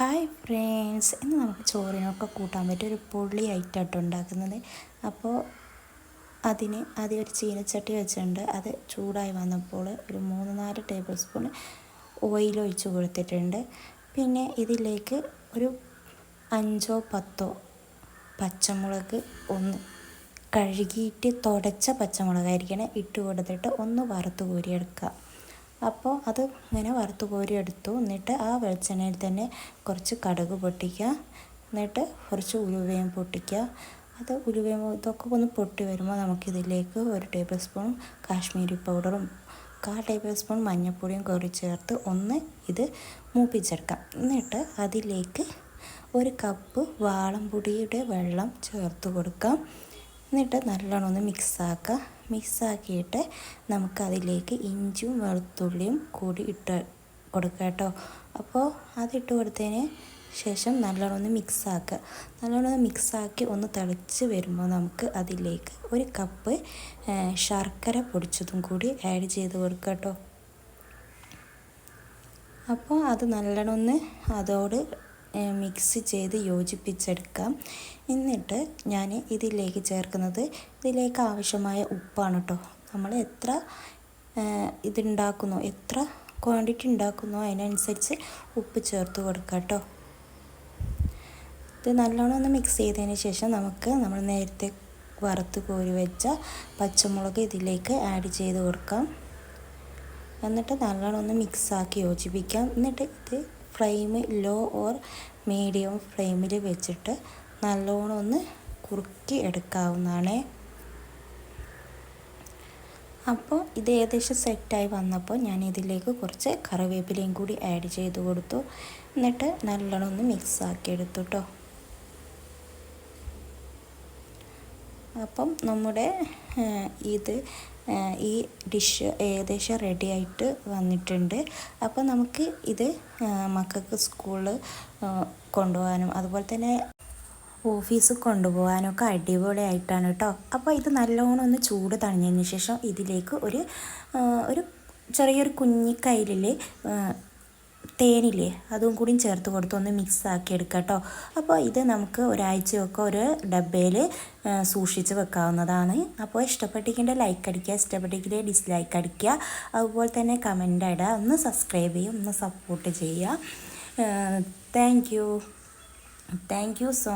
Hi friends ഇന്ന് നമുക്ക് ചോറിനൊക്കെ കൂട്ടാൻ പറ്റിയ ഒരു പൊള്ളി ഐറ്റമായിട്ട് ഉണ്ടാക്കുന്നത്. അപ്പോൾ അതിന് ആദ്യം ഒരു ചീനച്ചട്ടി വെച്ചിട്ടുണ്ട്. അത് ചൂടായി വന്നപ്പോൾ ഒരു മൂന്ന് നാല് ടേബിൾ സ്പൂൺ ഓയിൽ ഒഴിച്ച് കൊടുത്തിട്ടുണ്ട്. പിന്നെ ഇതിലേക്ക് ഒരു അഞ്ചോ പത്തോ പച്ചമുളക് ഒന്ന് കഴുകിയിട്ട് തുടച്ച പച്ചമുളകായിരിക്കണം. ഇട്ട് കൊടുത്തിട്ട് ഒന്ന് വറുത്ത് കോരിയെടുക്കുക. അപ്പോൾ അത് ഇങ്ങനെ വറുത്ത് കോരി എടുത്തു. എന്നിട്ട് ആ വെളിച്ചെണ്ണയിൽ തന്നെ കുറച്ച് കടുക് പൊട്ടിക്കുക. എന്നിട്ട് കുറച്ച് ഉലുവയും പൊട്ടിക്കുക. അത് ഉലുവയും ഇതൊക്കെ ഒന്ന് പൊട്ടി വരുമ്പോൾ നമുക്കിതിലേക്ക് ഒരു ടേബിൾ സ്പൂൺ കാശ്മീരി പൗഡറും കാ ടേബിൾ സ്പൂൺ മഞ്ഞൾപ്പൊടിയും കയറി ചേർത്ത് ഒന്ന് ഇത് മൂപ്പിച്ചെടുക്കാം. എന്നിട്ട് അതിലേക്ക് ഒരു കപ്പ് വാളംപൊടിയുടെ വെള്ളം ചേർത്ത് കൊടുക്കാം. എന്നിട്ട് നല്ലോണം ഒന്ന് മിക്സാക്കുക. മിക്സാക്കിയിട്ട് നമുക്കതിലേക്ക് ഇഞ്ചും വെളുത്തുള്ളിയും കൂടി ഇട്ട് കൊടുക്കുക കേട്ടോ. അപ്പോൾ അതിട്ട് കൊടുത്തതിന് ശേഷം നല്ലോണം ഒന്ന് മിക്സാക്കുക. നല്ലോണം ഒന്ന് മിക്സാക്കി ഒന്ന് തിളച്ച് വരുമ്പോൾ നമുക്ക് അതിലേക്ക് ഒരു കപ്പ് ശർക്കര പൊടിച്ചതും കൂടി ആഡ് ചെയ്ത് കൊടുക്കുക കേട്ടോ. അപ്പോൾ അത് നല്ലോണം ഒന്ന് അതോട് മിക്സ് ചെയ്ത് യോജിപ്പിച്ചെടുക്കാം. എന്നിട്ട് ഞാൻ ഇതിലേക്ക് ചേർക്കുന്നത് ഇതിലേക്ക് ആവശ്യമായ ഉപ്പാണ് കേട്ടോ നമ്മൾ എത്ര ഇതുണ്ടാക്കുന്നു എത്ര ക്വാണ്ടിറ്റി ഉണ്ടാക്കുന്നു അതിനനുസരിച്ച് ഉപ്പ് ചേർത്ത് കൊടുക്കുക കേട്ടോ ഇത് നല്ലോണം ഒന്ന് മിക്സ് ചെയ്തതിന് ശേഷം നമുക്ക് നമ്മൾ നേരത്തെ വറുത്ത് കോരി വെച്ച പച്ചമുളക് ഇതിലേക്ക് ആഡ് ചെയ്ത് കൊടുക്കാം. എന്നിട്ട് നല്ലോണം ഒന്ന് മിക്സാക്കി യോജിപ്പിക്കാം. എന്നിട്ട് ഇത് ഫ്ലെയിം ലോ ഓർ മീഡിയം ഫ്ലെയിമിൽ വെച്ചിട്ട് നല്ലോണം ഒന്ന് കുറുക്കി എടുക്കാവുന്നതാണ്. അപ്പോൾ ഇത് ഏകദേശം സെറ്റായി വന്നപ്പോൾ ഞാൻ ഇതിലേക്ക് കുറച്ച് കറിവേപ്പിലയും കൂടി ആഡ് ചെയ്ത് കൊടുത്തു. എന്നിട്ട് നല്ലോണം ഒന്ന് മിക്സ് ആക്കി എടുത്തു കേട്ടോ അപ്പം നമ്മുടെ ഇത് ഈ ഡിഷ് ഏകദേശം റെഡി ആയിട്ട് വന്നിട്ടുണ്ട്. അപ്പോൾ നമുക്ക് ഇത് മക്കൾക്ക് സ്കൂളിൽ കൊണ്ടുപോകാനും അതുപോലെ തന്നെ ഓഫീസിൽ കൊണ്ടുപോകാനൊക്കെ അടിപൊളിയായിട്ടാണ് കേട്ടോ. അപ്പോൾ ഇത് നല്ലോണം ഒന്ന് ചൂട് തണിഞ്ഞതിന് ശേഷം ഇതിലേക്ക് ഒരു ഒരു ചെറിയൊരു കുഞ്ഞിക്കൈലിൽ തേനില്ലേ? അതും കൂടി ചേർത്ത് കൊടുത്ത് ഒന്ന് മിക്സ് ആക്കി എടുക്കുക കേട്ടോ അപ്പോൾ ഇത് നമുക്ക് ഒരാഴ്ചയൊക്കെ ഒരു ഡബ്ബയിൽ സൂക്ഷിച്ച് വെക്കാവുന്നതാണ്. അപ്പോൾ ഇഷ്ടപ്പെട്ടിരിക്കേണ്ട ലൈക്ക് അടിക്കുക ഇഷ്ടപ്പെട്ടിരിക്കേണ്ട ഡിസ്ലൈക്ക് അടിക്കുക. അതുപോലെ തന്നെ കമന്റ് ഇടുക. ഒന്ന് സബ്സ്ക്രൈബ് ചെയ്യുക ഒന്ന് സപ്പോർട്ട് ചെയ്യുക. Thank you thank you so